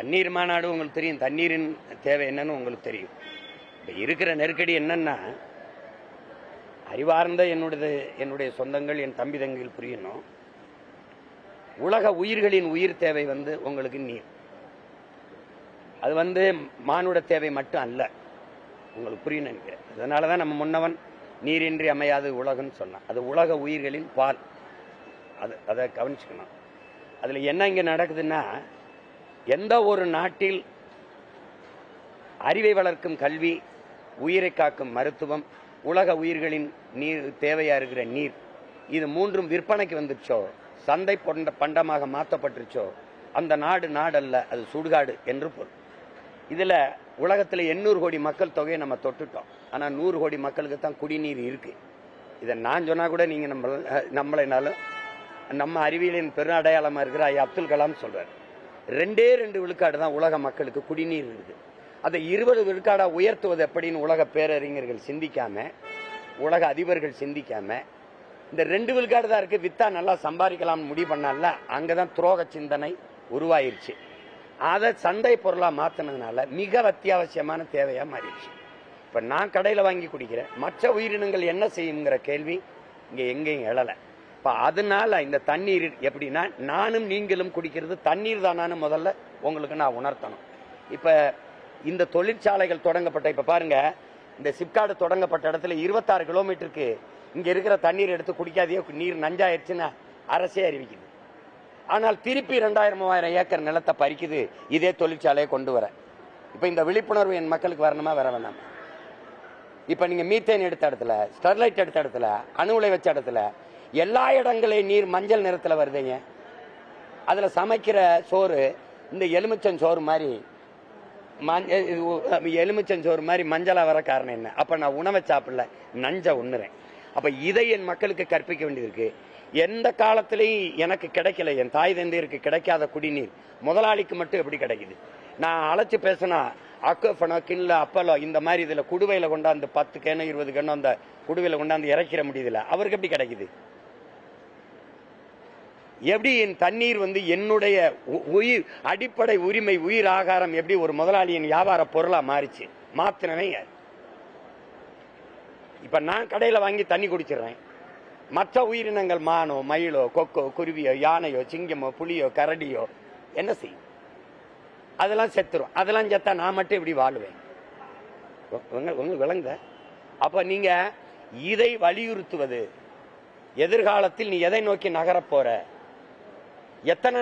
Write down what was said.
தண்ணீர் மாநாடு உங்களுக்கு தெரியும். தண்ணீரின் தேவை என்னன்னு உங்களுக்கு தெரியும். இப்போ இருக்கிற நெருக்கடி என்னன்னா அறிவார்ந்த என்னுடைய என்னுடைய சொந்தங்கள் என் தம்பி தங்கிகள் புரியணும். உலக உயிர்களின் உயிர் தேவை வந்து உங்களுக்கு நீர். அது வந்து மானுட தேவை மட்டும் அல்ல. உங்களுக்கு புரியணும் நினைக்கிறேன். அதனால தான் நம்ம முன்னவன் நீரின்றி அமையாது உலகம்னு சொன்னான். அது உலக உயிர்களின் பால். அது அதை கவனிச்சுக்கணும். அதில் என்ன இங்கே நடக்குதுன்னா எந்த ஒரு நாட்டில் அறிவை வளர்க்கும் கல்வி உயிரை காக்கும் மருத்துவம் உலக உயிர்களின் நீர் தேவையா இருக்கிற நீர் இது மூன்றும் விற்பனைக்கு வந்துருச்சோ? சந்தை பொண்ட பண்டமாக மாற்றப்பட்டுருச்சோ அந்த நாடு நாடல்ல அது சுடுகாடு என்று பொருள். இதுல உலகத்தில் எண்ணூறு கோடி மக்கள் தொகையை நம்ம தொட்டுட்டோம். ஆனால் நூறு கோடி மக்களுக்கு தான் குடிநீர் இருக்கு. இதை நான் சொன்னா கூட நீங்க நம்ம நம்மளைனாலும் நம்ம அறிவியலின் பெரும் அடையாளமாக இருக்கிற ஐயா அப்துல் கலாம் சொல்றாரு. ரெண்டே ரெண்டு விழுக்காடு தான் உலக மக்களுக்கு குடிநீர் இருக்குது அதை இருபது விழுக்காடா உயர்த்துவது எப்படின்னு உலக பேரறிஞர்கள் சிந்திக்காம உலக அதிபர்கள் சிந்திக்காம இந்த ரெண்டு விழுக்காடு தான் இருக்கு வித்தா நல்லா சம்பாதிக்கலாம்னு முடிவு பண்ணால அங்கதான் துரோக சிந்தனை உருவாயிருச்சு. அதை சந்தை பொருளாக மாற்றினதுனால மிக அத்தியாவசியமான தேவையாக மாறிடுச்சு. இப்போ நான் கடையில் வாங்கி குடிக்கிறேன் மற்ற உயிரினங்கள் என்ன செய்யுங்கிற கேள்வி இங்கே எங்கேயும் எழலை. இப்போ அதனால இந்த தண்ணீர் எப்படின்னா நானும் நீங்களும் குடிக்கிறது தண்ணீர் தானான்னு முதல்ல உங்களுக்கு நான் உணர்த்தணும். இப்போ இந்த தொழிற்சாலைகள் தொடங்கப்பட்ட இப்போ பாருங்க இந்த சிப்காடு தொடங்கப்பட்ட இடத்துல இருபத்தாறு கிலோமீட்டருக்கு இங்கே இருக்கிற தண்ணீர் எடுத்து குடிக்காதே நீர் நஞ்சாயிருச்சுன்னா அரசே அறிவிக்குது. ஆனால் திருப்பி ரெண்டாயிரம் மூவாயிரம் ஏக்கர் நிலத்தை பறிக்குது இதே தொழிற்சாலையை கொண்டு வர. இப்போ இந்த விழிப்புணர்வு என் மக்களுக்கு வரணுமா வர வேணாம்? இப்போ நீங்கள் மீத்தேன் எடுத்த இடத்துல ஸ்டெர்லைட் எடுத்த இடத்துல அணு உலை வச்ச இடத்துல எல்லா இடங்களையும் நீர் மஞ்சள் நிறத்தில் வருதுங்க. அதில் சமைக்கிற சோறு இந்த எலுமிச்சம் சோறு மாதிரி மஞ்ச- இது எலுமிச்சம் சோறு மாதிரி மஞ்சளாக வர காரணம் என்ன? அப்போ நான் உணவை சாப்பிடல. நஞ்சை உண்ணுறேன். அப்போ இதை என் மக்களுக்கு கற்பிக்க வேண்டியிருக்கு எந்த காலத்திலையும் எனக்கு கிடைக்கல. என் தாய் தந்தையருக்கு கிடைக்காத குடிநீர். முதலாளிக்கு மட்டும் எப்படி கிடைக்குது? நான் அழைச்சி பேசினா அக்கோஃபனோ கிண்ணில் அப்பலோ இந்த மாதிரி இதில் குடுவையில் கொண்டாந்து பத்து கேனோ இருபது கேனோ அந்த குடுவையில் கொண்டாந்து இறக்கிற முடியுதில்ல அவருக்கு எப்படி கிடைக்குது? எப்படி என் தண்ணீர் வந்து என்னுடைய உ- உயிர் அடிப்படை உரிமை உயிர் ஆகாரம் எப்படி ஒரு முதலாளியின் வியாபார பொருளா மாறிச்சு? மாத்தினவன் யார்? இப்ப நான் கடையில வாங்கி தண்ணி குடிச்சிடுறேன். மற்ற உயிரினங்கள் மானோ மயிலோ கொக்கோ குருவியோ யானையோ சிங்கமோ புலியோ கரடியோ என்ன செய்யும்? அதெல்லாம் செத்துரும். அதெல்லாம் செத்தா நான் மட்டும் இப்படி வாழுவேன்? உங்களுக்கு விளங்குத? அப்ப நீங்க இதை வலியுறுத்துவது. எதிர்காலத்தில் நீ எதை நோக்கி நகரப் போற? எத்தனை